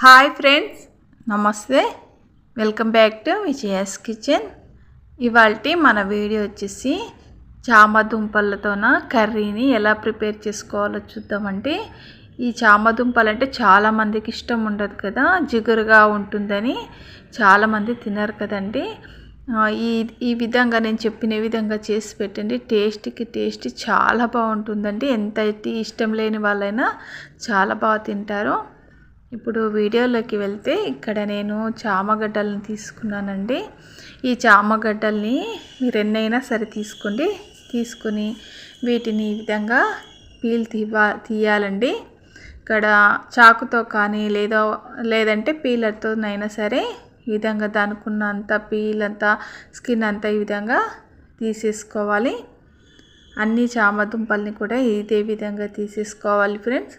Hi friends నమస్తే. Welcome back to Vijaya's kitchen. ఇవాళ మన వీడియో వచ్చేసి చామ దుంపలతోన కర్రీని ఎలా ప్రిపేర్ చేసుకోవాలో చూద్దామండి. ఈ చామ దుంపలు అంటే చాలామందికి ఇష్టం ఉండదు కదా జిగురుగా ఉంటుందని చాలామంది తినరు కదండి. ఈ ఈ విధంగా నేను చెప్పిన విధంగా చేసి పెట్టండి. టేస్ట్కి టేస్ట్ చాలా బాగుంటుందండి. ఎంత ఇష్టం లేని వాళ్ళైనా చాలా బాగా తింటారు. ఇప్పుడు వీడియోలోకి వెళ్తే ఇక్కడ నేను చామగడ్డలను తీసుకున్నానండి. ఈ చామగడ్డల్ని మీరు ఎన్నైనా సరే తీసుకోండి తీసుకొని వీటిని ఈ విధంగా పీల్ తీవా తీయాలండి. ఇక్కడ చాకుతో కానీ లేదా లేదంటే పీలర్తోనైనా సరే ఈ విధంగా దానుకున్నంత పీల్ అంతా స్కిన్ అంతా ఈ విధంగా తీసేసుకోవాలి. అన్ని చామ దుంపల్ని కూడా ఇదే విధంగా తీసేసుకోవాలి ఫ్రెండ్స్.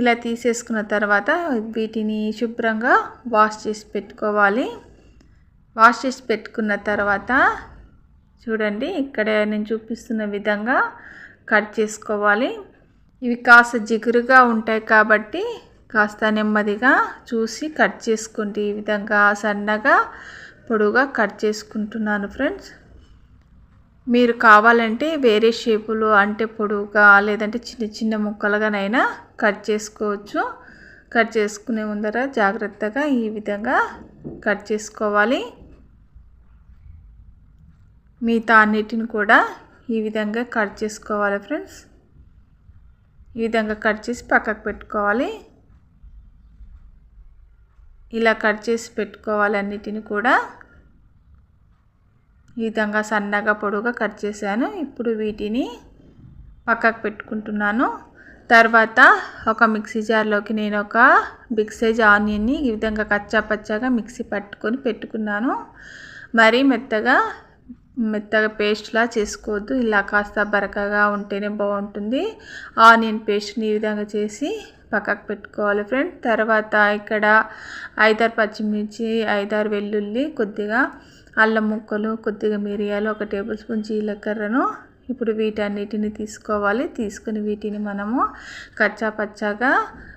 ఇలా తీసేసుకున్న తర్వాత వీటిని శుభ్రంగా వాష్ చేసి పెట్టుకోవాలి. వాష్ చేసి పెట్టుకున్న తర్వాత చూడండి ఇక్కడ నేను చూపిస్తున్న విధంగా కట్ చేసుకోవాలి. ఇవి కాస్త జిగురుగా ఉంటాయి కాబట్టి కాస్త నెమ్మదిగా చూసి కట్ చేసుకోండి. ఈ విధంగా సన్నగా పొడుగా కట్ చేసుకుంటున్నాను ఫ్రెండ్స్. మీరు కావాలంటే వేరే షేపులు అంటే పొడువుగా లేదంటే చిన్న చిన్న ముక్కలుగానైనా కట్ చేసుకోవచ్చు. కట్ చేసుకునే ముందర జాగ్రత్తగా ఈ విధంగా కట్ చేసుకోవాలి. మిగతా అన్నిటిని కూడా ఈ విధంగా కట్ చేసుకోవాలి ఫ్రెండ్స్. ఈ విధంగా కట్ చేసి పక్కకు పెట్టుకోవాలి. ఇలా కట్ చేసి పెట్టుకోవాలి అన్నిటిని కూడా. ఈ విధంగా సన్నగా పొడుగా కట్ చేశాను. ఇప్పుడు వీటిని పక్కకు పెట్టుకుంటున్నాను. తర్వాత ఒక మిక్సీ జార్లోకి నేను ఒక బిగ్ సైజ్ ఆనియన్ని ఈ విధంగా కచ్చా పచ్చాగా మిక్సీ పట్టుకొని పెట్టుకున్నాను. మరీ మెత్తగా మెత్తగా పేస్ట్లా చేసుకోవద్దు. ఇలా కాస్త బరకగా ఉంటేనే బాగుంటుంది. ఆనియన్ పేస్ట్ని ఈ విధంగా చేసి పక్కకు పెట్టుకోవాలి ఫ్రెండ్. తర్వాత ఇక్కడ ఐదారు పచ్చిమిర్చి ఐదారు వెల్లుల్లి కొద్దిగా అల్లం ముక్కలు కొద్దిగా మిరియాలు ఒక టేబుల్ స్పూన్ జీలకర్రను ఇప్పుడు వీటన్నిటిని తీసుకోవాలి. తీసుకుని వీటిని మనము కచ్చా పచ్చాగా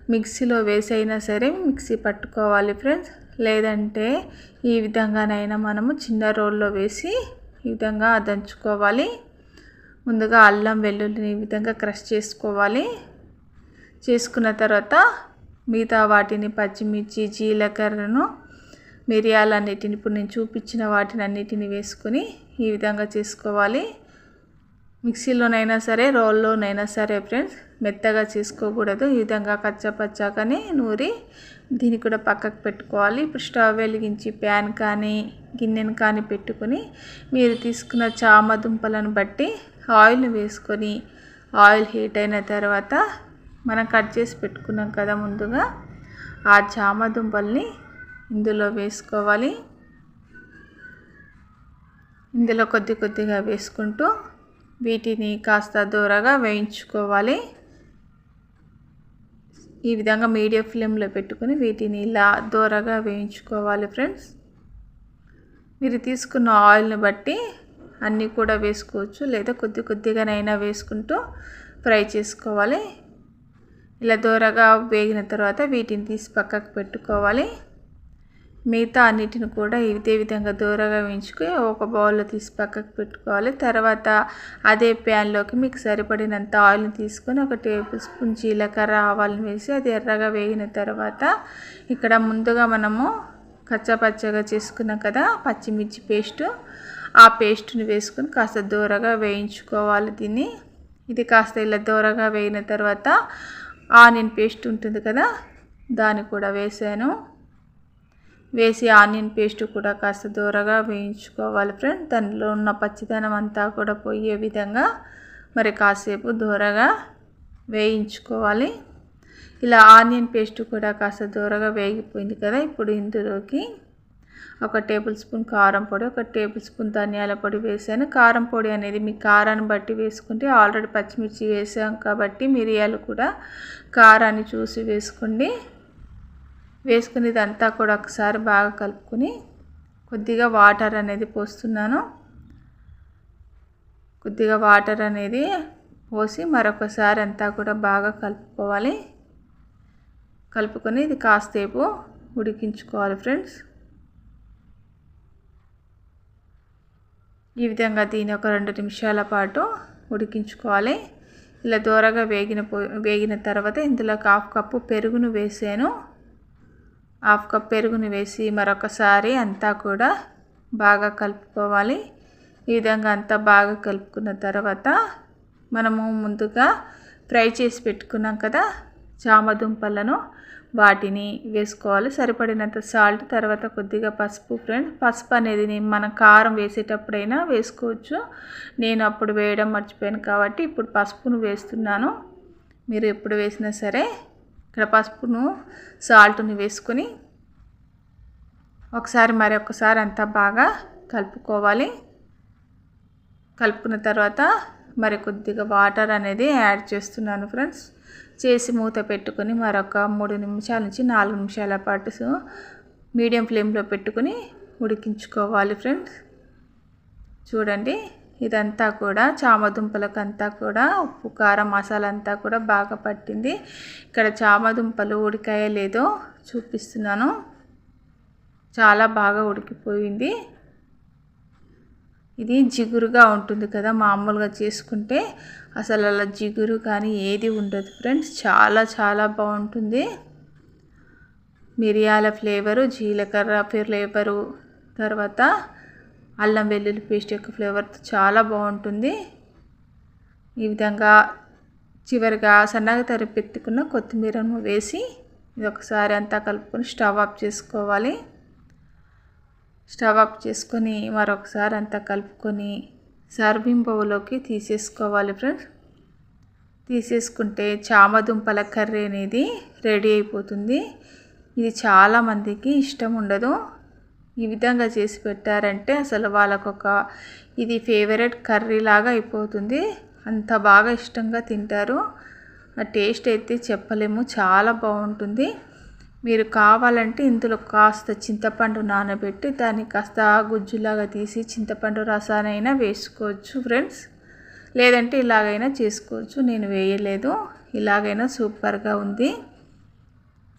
మిక్సీలో వేసైనా సరే మిక్సీ పట్టుకోవాలి ఫ్రెండ్స్. లేదంటే ఈ విధంగానైనా మనము చిన్న రోల్లో వేసి ఈ విధంగా దంచుకోవాలి. ముందుగా అల్లం వెల్లుల్లిని ఈ విధంగా క్రష్ చేసుకోవాలి. చేసుకున్న తర్వాత మిగతా వాటిని పచ్చిమిర్చి జీలకర్రను మిరియాలన్నిటిని ఇప్పుడు నేను చూపించిన వాటిని అన్నిటిని వేసుకొని ఈ విధంగా చేసుకోవాలి. మిక్సీలోనైనా సరే రోల్లోనైనా సరే ఫ్రెండ్స్ మెత్తగా చేసుకోకూడదు. ఈ విధంగా కచ్చపచ్చాకని నూరి దీన్ని కూడా పక్కకు పెట్టుకోవాలి. ఇప్పుడు స్టవ్ వెలిగించి ప్యాన్ కానీ గిన్నెను కానీ పెట్టుకొని మీరు తీసుకున్న చామ దుంపలను బట్టి ఆయిల్ని వేసుకొని ఆయిల్ హీట్ అయిన తర్వాత మనం కట్ చేసి పెట్టుకున్నాం కదా ముందుగా ఆ చామ దుంపల్ని ఇందులో వేసుకోవాలి. ఇందులో కొద్ది కొద్దిగా వేసుకుంటూ వీటిని కాస్త దూరగా వేయించుకోవాలి. ఈ విధంగా మీడియం ఫ్లేమ్లో పెట్టుకొని వీటిని ఇలా దూరగా వేయించుకోవాలి ఫ్రెండ్స్. మీరు తీసుకున్న ఆయిల్ని బట్టి అన్నీ కూడా వేసుకోవచ్చు లేదా కొద్ది కొద్దిగానైనా వేసుకుంటూ ఫ్రై చేసుకోవాలి. ఇలా దూరగా వేగిన తర్వాత వీటిని తీసి పక్కకు పెట్టుకోవాలి. మిగతా అన్నిటిని కూడా ఇదే విధంగా దూరంగా వేయించుకుని ఒక బౌల్లో తీసి పక్కకు పెట్టుకోవాలి. తర్వాత అదే ప్యాన్లోకి మీకు సరిపడినంత ఆయిల్ని తీసుకొని ఒక టేబుల్ స్పూన్ జీలకర్ర ఆవాలను వేసి అది ఎర్రగా వేగిన తర్వాత ఇక్కడ ముందుగా మనము కచ్చపచ్చగా చేసుకున్నాం కదా పచ్చిమిర్చి పేస్టు. ఆ పేస్ట్ని వేసుకొని కాస్త దూరగా వేయించుకోవాలి దీన్ని. ఇది కాస్త ఇలా దూరగా వేగిన తర్వాత ఆనియన్ పేస్ట్ ఉంటుంది కదా దాన్ని కూడా వేసాను. వేసి ఆనియన్ పేస్ట్ కూడా కాస్త దూరగా వేయించుకోవాలి ఫ్రెండ్. దానిలో ఉన్న పచ్చిదనం అంతా కూడా పోయే విధంగా మరి కాసేపు దూరగా వేయించుకోవాలి. ఇలా ఆనియన్ పేస్ట్ కూడా కాస్త దూరగా వేగిపోయింది కదా ఇప్పుడు ఇందులోకి ఒక టేబుల్ స్పూన్ కారం పొడి ఒక టేబుల్ స్పూన్ ధనియాల పొడి వేసాను. కారం పొడి అనేది మీ కారాన్ని బట్టి వేసుకుంటే ఆల్రెడీ పచ్చిమిర్చి వేసాం కాబట్టి మిరియాలు కూడా కారాన్ని చూసి వేసుకోండి. వేసుకుని ఇదంతా కూడా ఒకసారి బాగా కలుపుకొని కొద్దిగా వాటర్ అనేది పోస్తున్నాను. కొద్దిగా వాటర్ అనేది పోసి మరొకసారి అంతా కూడా బాగా కలుపుకోవాలి. కలుపుకొని ఇది కాసేపు ఉడికించుకోవాలి ఫ్రెండ్స్. ఈ విధంగా దీని ఒక రెండు నిమిషాల పాటు ఉడికించుకోవాలి. ఇలా దూరగా వేగిన వేగిన తర్వాత ఇందులోకి హాఫ్ కప్పు పెరుగును వేసాను. హాఫ్ కప్ పెరుగును వేసి మరొకసారి అంతా కూడా బాగా కలుపుకోవాలి. ఈ విధంగా అంతా బాగా కలుపుకున్న తర్వాత మనము ముందుగా ఫ్రై చేసి పెట్టుకున్నాం కదా చామదుంపలను వాటిని వేసుకోవాలి. సరిపడినంత సాల్ట్ తర్వాత కొద్దిగా పసుపు ఫ్రెండ్. పసుపు అనేది నేను మనం కారం వేసేటప్పుడైనా వేసుకోవచ్చు. నేను అప్పుడు వేయడం మర్చిపోయాను కాబట్టి ఇప్పుడు పసుపును వేస్తున్నాను. మీరు ఎప్పుడు వేసినా సరే ఇక్కడ పసుపును సాల్ట్ని వేసుకొని ఒకసారి మరి ఒకసారి అంతా బాగా కలుపుకోవాలి. కలుపుకున్న తర్వాత మరి కొద్దిగా వాటర్ అనేది యాడ్ చేస్తున్నాను ఫ్రెండ్స్. చేసి మూత పెట్టుకొని మరొక మూడు నిమిషాల నుంచి నాలుగు నిమిషాల పాటు మీడియం ఫ్లేమ్లో పెట్టుకొని ఉడికించుకోవాలి ఫ్రెండ్స్. చూడండి. ఇదంతా కూడా చామదుంపలకంతా కూడా ఉప్పు కారం మసాలా అంతా కూడా బాగా పట్టింది. ఇక్కడ చామదుంపలు ఉడికాయ లేదో చూపిస్తున్నాను. చాలా బాగా ఉడికిపోయింది. ఇది జిగురుగా ఉంటుంది కదా మామూలుగా చేసుకుంటే అసలు అలా జిగురు కానీ ఏది ఉండదు ఫ్రెండ్స్. చాలా చాలా బాగుంటుంది. మిరియాల ఫ్లేవరు జీలకర్ర ఫ్లేవరు తర్వాత అల్లం వెల్లుల్లి పేస్ట్ యొక్క ఫ్లేవర్ చాలా బాగుంటుంది. ఈ విధంగా చివరిగా సన్నగా తరిపెట్టుకున్న కొత్తిమీరను వేసి ఇది ఒకసారి అంతా కలుపుకొని స్టవ్ ఆఫ్ చేసుకోవాలి. స్టవ్ ఆఫ్ చేసుకొని మరొకసారి అంతా కలుపుకొని సర్వింగ్ బౌల్లోకి తీసేసుకోవాలి ఫ్రెండ్స్. తీసేసుకుంటే చామదుంపల కర్రీ అనేది రెడీ అయిపోతుంది. ఇది చాలామందికి ఇష్టం ఉండదు. ఈ విధంగా చేసి పెట్టారంటే అసలు వాళ్ళకొక ఇది ఫేవరెట్ కర్రీ లాగా అయిపోతుంది. అంత బాగా ఇష్టంగా తింటారు. ఆ టేస్ట్ అయితే చెప్పలేము. చాలా బాగుంటుంది. మీరు కావాలంటే ఇందులో కాస్త చింతపండు నానబెట్టి దాన్ని కాస్త గుజ్జులాగా తీసి చింతపండు రసానైనా వేసుకోవచ్చు ఫ్రెండ్స్. లేదంటే ఇలాగైనా చేసుకోవచ్చు. నేను వేయలేదు. ఇలాగైనా సూపర్గా ఉంది.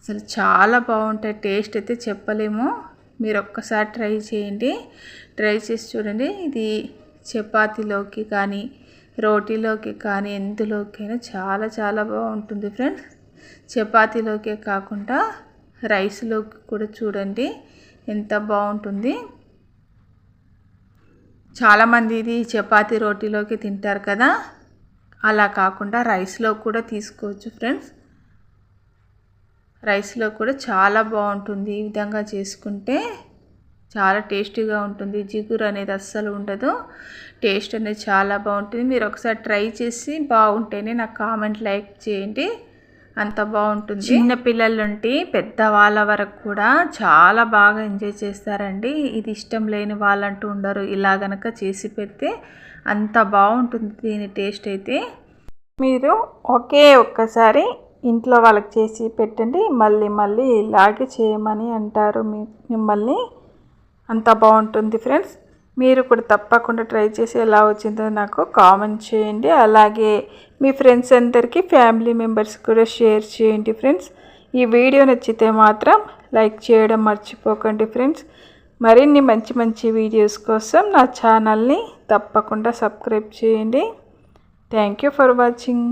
అసలు చాలా బాగుంటాయి. టేస్ట్ అయితే చెప్పలేము. మీరు ఒక్కసారి ట్రై చేయండి. ట్రై చేసి చూడండి. ఇది చపాతీలోకి కానీ రోటీలోకి కానీ ఎందులోకైనా చాలా చాలా బాగుంటుంది ఫ్రెండ్స్. చపాతీలోకే కాకుండా రైస్లోకి కూడా చూడండి. ఎంత బాగుంటుంది. చాలామంది ఇది చపాతీ రోటీలోకి తింటారు కదా. అలా కాకుండా రైస్లో కూడా తీసుకోవచ్చు ఫ్రెండ్స్. రైస్లో కూడా చాలా బాగుంటుంది. ఈ విధంగా చేసుకుంటే చాలా టేస్టీగా ఉంటుంది. జిగురు అనేది అస్సలు ఉండదు. టేస్ట్ అనేది చాలా బాగుంటుంది. మీరు ఒకసారి ట్రై చేసి బాగుంటేనే నాకు కామెంట్ లైక్ చేయండి. అంత బాగుంటుంది. చిన్న పిల్లల నుండి పెద్దవాళ్ళ వరకు కూడా చాలా బాగా ఎంజాయ్ చేస్తారండి. ఇది ఇష్టం లేని వాళ్ళంటూ ఉండరు. ఇలా గనక చేసి పెడితే అంత బాగుంటుంది. దీని టేస్ట్ అయితే మీరు ఒకే ఒక్కసారి ఇంట్లో వాళ్ళకి చేసి పెట్టండి మళ్ళీ మళ్ళీ ఇలాగే చేయమని అంటారు. మీ మిమ్మల్ని అంత బాగుంటుంది ఫ్రెండ్స్. మీరు కూడా తప్పకుండా ట్రై చేసి ఎలా వచ్చిందో నాకు కామెంట్ చేయండి. అలాగే మీ ఫ్రెండ్స్ అందరికీ ఫ్యామిలీ మెంబర్స్ కూడా షేర్ చేయండి ఫ్రెండ్స్. ఈ వీడియో నచ్చితే మాత్రం లైక్ చేయడం మర్చిపోకండి ఫ్రెండ్స్. మరిన్ని మంచి మంచి వీడియోస్ కోసం నా ఛానల్ని తప్పకుండా సబ్స్క్రైబ్ చేయండి. Thank you for watching.